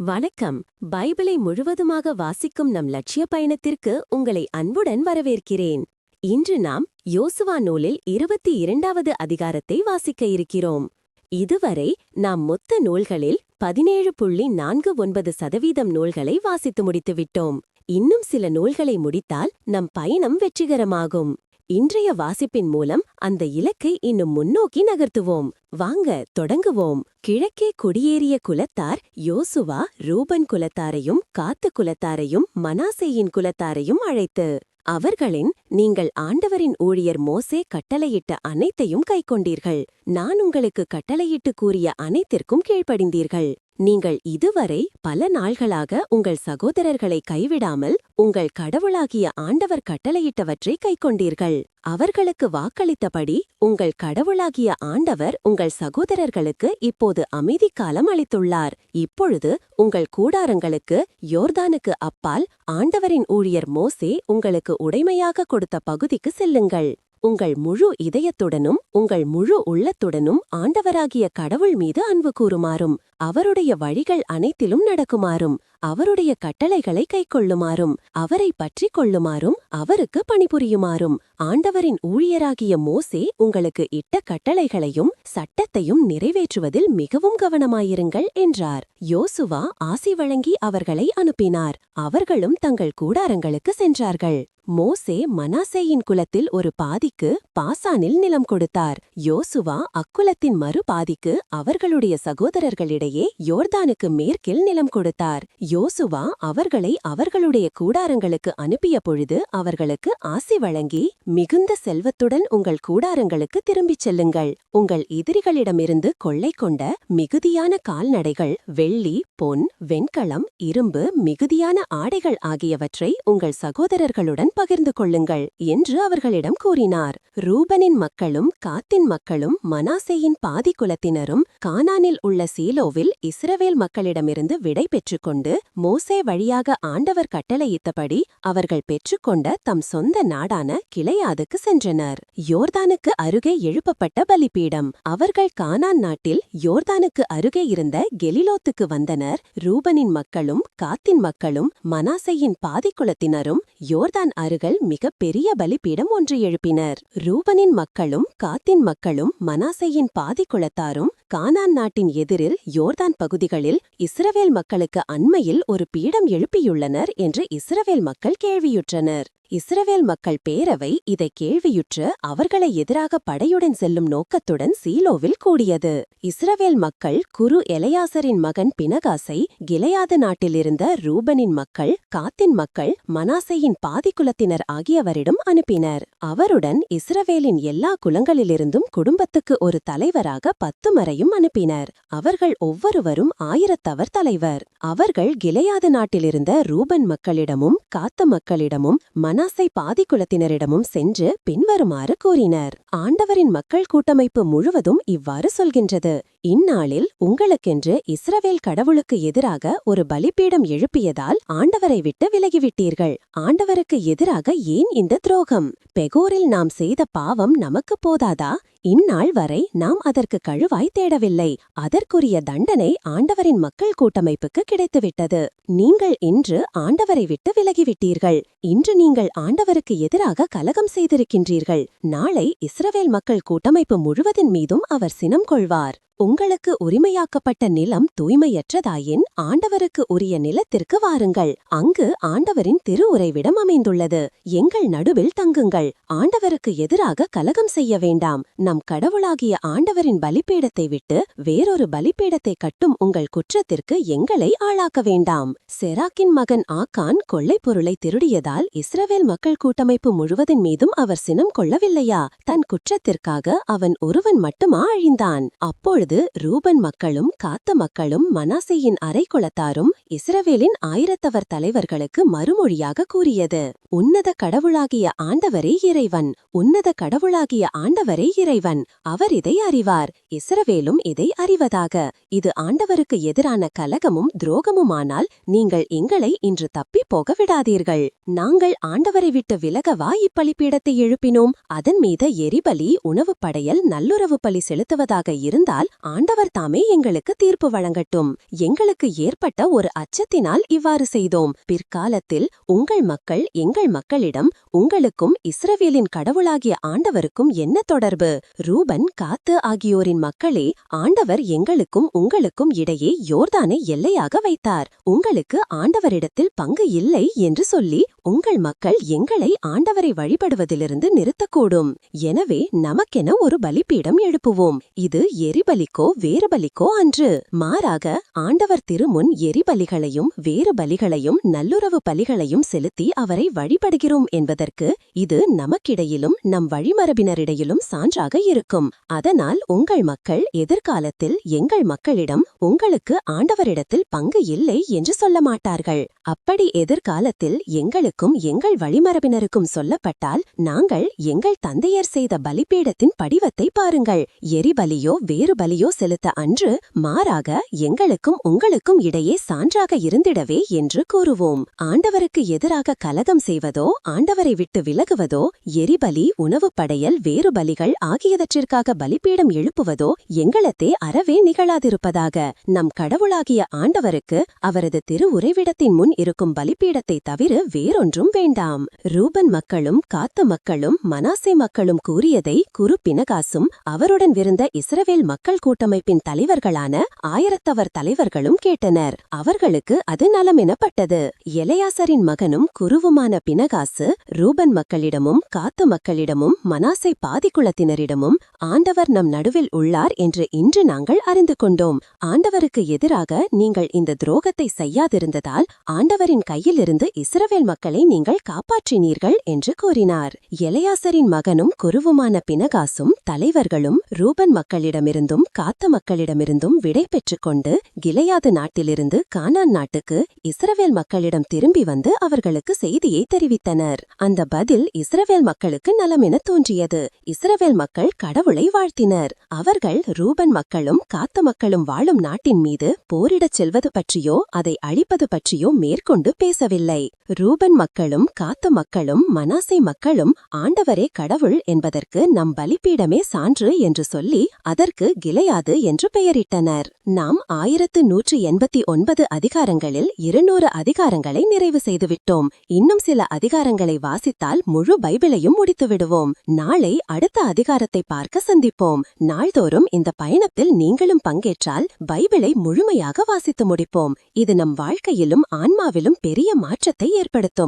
வணக்கம். பைபிளை முழுவதுமாக வாசிக்கும் நம் லட்சிய பயணத்திற்கு உங்களை அன்புடன் வரவேற்கிறேன். இன்று நாம் யோசுவா நூலில் இருபத்தி இரண்டாவது அதிகாரத்தை வாசிக்க இருக்கிறோம். இதுவரை நாம் மொத்த நூல்களில் பதினேழு புள்ளி நான்கு ஒன்பது சதவீதம் நூல்களை வாசித்து முடித்துவிட்டோம். இன்னும் சில நூல்களை முடித்தால் நம் பயணம் வெற்றிகரமாகும். இன்றைய வாசிப்பின் மூலம் அந்த இலக்கை இன்னும் முன்னோக்கி நகர்த்துவோம். வாங்க தொடங்குவோம். கிழக்கே குடியேறிய குலத்தார் யோசுவா ரூபன் குலத்தாரையும் காத்து குலத்தாரையும் மனாசேயின் குலத்தாரையும் அழைத்து அவர்களின் நீங்கள் ஆண்டவரின் ஊழியர் மோசே கட்டளையிட்ட அனைத்தையும் கைக்கொண்டீர்கள். நான் உங்களுக்கு கட்டளையிட்டு கூறிய அனைத்திற்கும் கீழ்ப்படிந்தீர்கள். நீங்கள் இதுவரை பல நாள்களாக உங்கள் சகோதரர்களை கைவிடாமல் உங்கள் கடவுளாகிய ஆண்டவர் கட்டளையிட்டவற்றை கைக்கொண்டீர்கள். அவர்களுக்கு வாக்களித்தபடி உங்கள் கடவுளாகிய ஆண்டவர் உங்கள் சகோதரர்களுக்கு இப்போது அமைதிக்காலம் அளித்துள்ளார். இப்பொழுது உங்கள் கூடாரங்களுக்கு யோர்தானுக்கு அப்பால் ஆண்டவரின் ஊழியர் மோசே உங்களுக்கு உடைமையாக கொடுத்த பகுதிக்கு செல்லுங்கள். உங்கள் முழு இதயத்துடனும் உங்கள் முழு உள்ளத்துடனும் ஆண்டவராகிய கடவுள் மீது அன்பு கூறுமாறும் அவருடைய வழிகள் அனைத்திலும் நடக்குமாறும் அவருடைய கட்டளைகளை கைக்கொள்ளுமாறும் அவரை பற்றிக் கொள்ளுமாறும் அவருக்கு பணிபுரியுமாறும் ஆண்டவரின் ஊழியராகிய மோசே உங்களுக்கு இட்ட கட்டளைகளையும் சட்டத்தையும் நிறைவேற்றுவதில் மிகவும் கவனமாயிருங்கள் என்றார். யோசுவா ஆசி வழங்கி அவர்களை அனுப்பினார். அவர்களும் தங்கள் கூடாரங்களுக்கு சென்றார்கள். மோசே மனாசேயின் குலத்தில் ஒரு பாதிக்கு பாசானில் நிலம் கொடுத்தார். யோசுவா அக்குலத்தின் மறு பாதிக்கு அவர்களுடைய சகோதரர்களிடையே யோர்தானுக்கு மேற்கில் நிலம் கொடுத்தார். யோசுவா அவர்களை அவர்களுடைய கூடாரங்களுக்கு அனுப்பிய பொழுது அவர்களுக்கு ஆசி வழங்கி மிகுந்த செல்வத்துடன் உங்கள் கூடாரங்களுக்கு திரும்பிச் செல்லுங்கள். உங்கள் எதிரிகளிடமிருந்து கொள்ளை கொண்ட மிகுதியான கால்நடைகள் வெள்ளி பொன் வெண்கலம் இரும்பு மிகுதியான ஆடைகள் ஆகியவற்றை உங்கள் சகோதரர்களுடன் பகிர்ந்து கொள்ளுங்கள் என்று அவர்களிடம் கூறினார். ரூபனின் மக்களும் காத்தின் மக்களும் மனாசேயின் பாதி குலத்தினரும் கானானில் உள்ள சீலோவில் இஸ்ரவேல் மக்களிடமிருந்து விடை பெற்றுக்கொண்டு மோசே வழியாக ஆண்டவர் கட்டளையிட்டபடி அவர்கள் பெற்றுக்கொண்ட தம் சொந்த நாடான கிளையாதுக்கு சென்றனர். யோர்தானுக்கு அருகே எழுப்பப்பட்ட பலிபீடம். அவர்கள் கானான் நாட்டில் யோர்தானுக்கு அருகே இருந்த கெலிலோத்துக்கு வந்தனர். ரூபனின் மக்களும் காத்தின் மக்களும் மனாசையின் பாதிக்குலத்தினரும் யோர்தான் அருகல் மிக பெரிய பலிபீடம் ஒன்று எழுப்பினர். ரூபனின் மக்களும் காத்தின் மக்களும் மனாசையின் பாதி குலத்தாரும் கானான் நாட்டின் எதிரில் யோர்தான் பகுதிகளில் இஸ்ரவேல் மக்களுக்கு அண்மையில் ஒரு பீடம் எழுப்பியுள்ளனர் என்று இஸ்ரவேல் மக்கள் கேள்வியுற்றனர். இஸ்ரவேல் மக்கள் பேரவை இதை கேள்வியுற்று அவர்களை எதிராக படையுடன் செல்லும் நோக்கத்துடன் சீலோவில் கூடியது. இஸ்ரவேல் மக்கள் குரு எலையாசரின் மகன் பினகாசை கிளையாத நாட்டிலிருந்த ரூபனின் மக்கள் காத்தின் மக்கள் மனாசையின் பாதிக்குலத்தினர் ஆகியவரிடம் அனுப்பினர். அவருடன் இஸ்ரவேலின் எல்லா குலங்களிலிருந்தும் குடும்பத்துக்கு ஒரு தலைவராக பத்து மறை மறையும் அனுப்பினர். அவர்கள் ஒவ்வொருவரும் ஆயிரத்தவர் தலைவர். அவர்கள் கிளையாத நாட்டிலிருந்த ரூபன் மக்களிடமும் காத்த மக்களிடமும் மனாசை பாதிக்குலத்தினரிடமும் சென்று பின்வருமாறு கூறினர். ஆண்டவரின் மக்கள் கூட்டமைப்பு முழுவதும் இவ்வாறு சொல்கின்றது. இந்நாளில் உங்களுக்கென்று இஸ்ரவேல் கடவுளுக்கு எதிராக ஒரு பலிபீடம் எழுப்பியதால் ஆண்டவரை விட்டு விலகிவிட்டீர்கள். ஆண்டவருக்கு எதிராக ஏன் இந்த துரோகம்? பெகோரில் நாம் செய்த பாவம் நமக்கு போதாதா? இந்நாள் வரை நாம் அதற்கு கழுவாய் தேடவில்லை. அதற்குரிய தண்டனை ஆண்டவரின் மக்கள் கூட்டமைப்புக்கு கிடைத்துவிட்டது. நீங்கள் இன்று ஆண்டவரை விட்டு விலகிவிட்டீர்கள். இன்று நீங்கள் ஆண்டவருக்கு எதிராக கலகம் செய்திருக்கின்றீர்கள். நாளை இஸ்ரவேல் மக்கள் கூட்டமைப்பு முழுவதின் மீதும் அவர் சினம் கொள்வார். உங்களுக்கு உரிமையாக்கப்பட்ட நிலம் தூய்மையற்றதாயின் ஆண்டவருக்கு உரிய நிலத்திற்கு வாருங்கள். அங்கு ஆண்டவரின் திரு அமைந்துள்ளது. எங்கள் நடுவில் தங்குங்கள். ஆண்டவருக்கு எதிராக கலகம் செய்ய வேண்டாம். நம் கடவுளாகிய ஆண்டவரின் பலிப்பீடத்தை விட்டு வேறொரு பலிப்பீடத்தை கட்டும் உங்கள் குற்றத்திற்கு எங்களை ஆளாக்க வேண்டாம். செராக்கின் மகன் ஆக்கான் கொள்ளைப் பொருளை திருடியதால் இஸ்ரவேல் மக்கள் கூட்டமைப்பு முழுவதின் மீதும் அவர் சினம் கொள்ளவில்லையா? தன் குற்றத்திற்காக அவன் ஒருவன் மட்டுமா அழிந்தான்? அப்பொழுது அப்பொழுது ரூபன் மக்களும் காத்த மக்களும் மனாசேயின் அரைக்குளத்தாரும் இஸ்ரவேலின் ஆயிரத்தவர் தலைவர்களுக்கு மறுமொழியாக கூறியது உன்னத கடவுளாகிய ஆண்டவரே இறைவன் உன்னத கடவுளாகிய ஆண்டவரே இறைவன் அவர் இதை அறிவார் இஸ்ரவேலும் இதை அறிவதாக. இது ஆண்டவருக்கு எதிரான கலகமும் துரோகமுமானால் நீங்கள் எங்களை இன்று தப்பி போக விடாதீர்கள். நாங்கள் ஆண்டவரை விட்டு விலகவா இப்பலிப்பீடத்தை எழுப்பினோம். அதன் மீது எரிபலி உணவுப் படையல் நல்லுறவு பலி செலுத்துவதாக இருந்தால் ஆண்டவர் தாமே எங்களுக்கு தீர்ப்பு வழங்கட்டும். எங்களுக்கு ஏற்பட்ட ஒரு அச்சத்தினால் இவ்வாறு செய்தோம். பிற்காலத்தில் உங்கள் மக்கள் எங்கள் மக்களிடம் உங்களுக்கும் இஸ்ரவேலின் கடவுளாகிய ஆண்டவருக்கும் என்ன தொடர்பு? ரூபன் காத்து ஆகியோரின் மக்களே ஆண்டவர் எங்களுக்கும் உங்களுக்கும் இடையே யோர்தானை எல்லையாக வைத்தார். உங்களுக்கு ஆண்டவரிடத்தில் பங்கு இல்லை என்று சொல்லி உங்கள் மக்கள் எங்களை ஆண்டவரை வழிபடுவதிலிருந்து நிறுத்தக்கூடும். எனவே நமக்கென ஒரு பலிப்பீடம் எழுப்புவோம். இது எரிபலிக்கோ வேறு பலிக்கோ அன்று. மாறாக ஆண்டவர் திருமுன் எரிபலிகளையும் வேறு பலிகளையும் நல்லுறவு பலிகளையும் செலுத்தி அவரை வழிபடுகிறோம் என்பதற்கு இது நமக்கிடையிலும் நம் வழிமரபினரிடையிலும் சான்றாக இருக்கும். அதனால் உங்கள் மக்கள் எதிர்காலத்தில் எங்கள் மக்களிடம் உங்களுக்கு ஆண்டவரிடத்தில் பங்கு இல்லை என்று சொல்ல மாட்டார்கள் அப்படி எதிர்காலத்தில் எங்களுக்கு எங்களுக்கும் எங்கள் வழிமரபினருக்கும் சொல்லப்பட்டால் நாங்கள் எங்கள் தந்தையர் செய்த பலிபீடத்தின் படிவத்தை பாருங்கள். எரிபலியோ வேறு பலியோ செலுத்த அன்று மாறாக எங்களுக்கும் உங்களுக்கும் இடையே சான்றாக இருந்திடவே என்று கூறுவோம். ஆண்டவருக்கு எதிராக கலகம் செய்வதோ ஆண்டவரை விட்டு விலகுவதோ எரிபலி உணவுப் படையல் வேறு பலிகள் ஆகியவற்றிற்காக பலிபீடம் எழுப்புவதோ எங்களத்தே அறவே நிகழாதிருப்பதாக. நம் கடவுளாகிய ஆண்டவருக்கு அவரது திரு உறைவிடத்தின் முன் இருக்கும் பலிபீடத்தை தவிர வேறொன்று ஒன்றும் வேண்டாம். ரூபன் மக்களும் காத்து மக்களும் மனாசே மக்களும் கூறியதை குரு பினகாசும் அவருடன் விருந்த இஸ்ரவேல் மக்கள் கூட்டமைப்பின் தலைவர்களான ஆயிரத்தவர் தலைவர்களும் கேட்டனர். அவர்களுக்கு அது நலமெனப்பட்டது எலையாசரின் மகனும் குருவுமான பினகாசு ரூபன் மக்களிடமும் காத்து மக்களிடமும் மனாசை பாதிக்குளத்தினரிடமும் ஆண்டவர் நம் நடுவில் உள்ளார் என்று இன்று நாங்கள் அறிந்து கொண்டோம். ஆண்டவருக்கு எதிராக நீங்கள் இந்த துரோகத்தை செய்யாதிருந்ததால் ஆண்டவரின் கையிலிருந்து இஸ்ரவேல் மக்கள் மக்களை நீங்கள் காப்பாற்றினீர்கள் என்று கூறினார். எலையாசரின் மகனும் குருவுமான பினகாசும் தலைவர்களும் ரூபன் மக்களிடமிருந்தும் காத்த மக்களிடமிருந்தும் விடை பெற்றுக்கொண்டு கிளையாது நாட்டிலிருந்து கானான் நாட்டுக்கு இஸ்ரவேல் மக்களிடம் திரும்பி வந்து அவர்களுக்கு செய்தியை தெரிவித்தனர். அந்த பதில் இஸ்ரவேல் மக்களுக்கு நலமென தோன்றியது. இஸ்ரவேல் மக்கள் கடவுளை வாழ்த்தினர். அவர்கள் ரூபன் மக்களும் காத்த மக்களும் வாழும் நாட்டின் மீது போரிடச் செல்வது பற்றியோ அதை அழிப்பது பற்றியோ மேற்கொண்டு பேசவில்லை. ரூபன் மக்களும் காத்த மக்களும் மனாசை மக்களும் ஆண்டவரே கடவுள் என்பதற்கு நம் பலிப்பீடமே சான்று என்று சொல்லி அதற்கு கிளையாது என்று பெயரிட்டனர். நாம் ஆயிரத்து நூற்று எண்பத்தி ஒன்பது அதிகாரங்களில் இருநூறு அதிகாரங்களை நிறைவு செய்துவிட்டோம். இன்னும் சில அதிகாரங்களை வாசித்தால் முழு பைபிளையும் முடித்து விடுவோம் நாளை அடுத்த அதிகாரத்தை பார்க்க சந்திப்போம். நாள்தோறும் இந்த பயணத்தில் நீங்களும் பங்கேற்றால் பைபிளை முழுமையாக வாசித்து முடிப்போம். இது நம் வாழ்க்கையிலும் ஆன்மாவிலும் பெரிய மாற்றத்தை ஏற்படுத்தும்.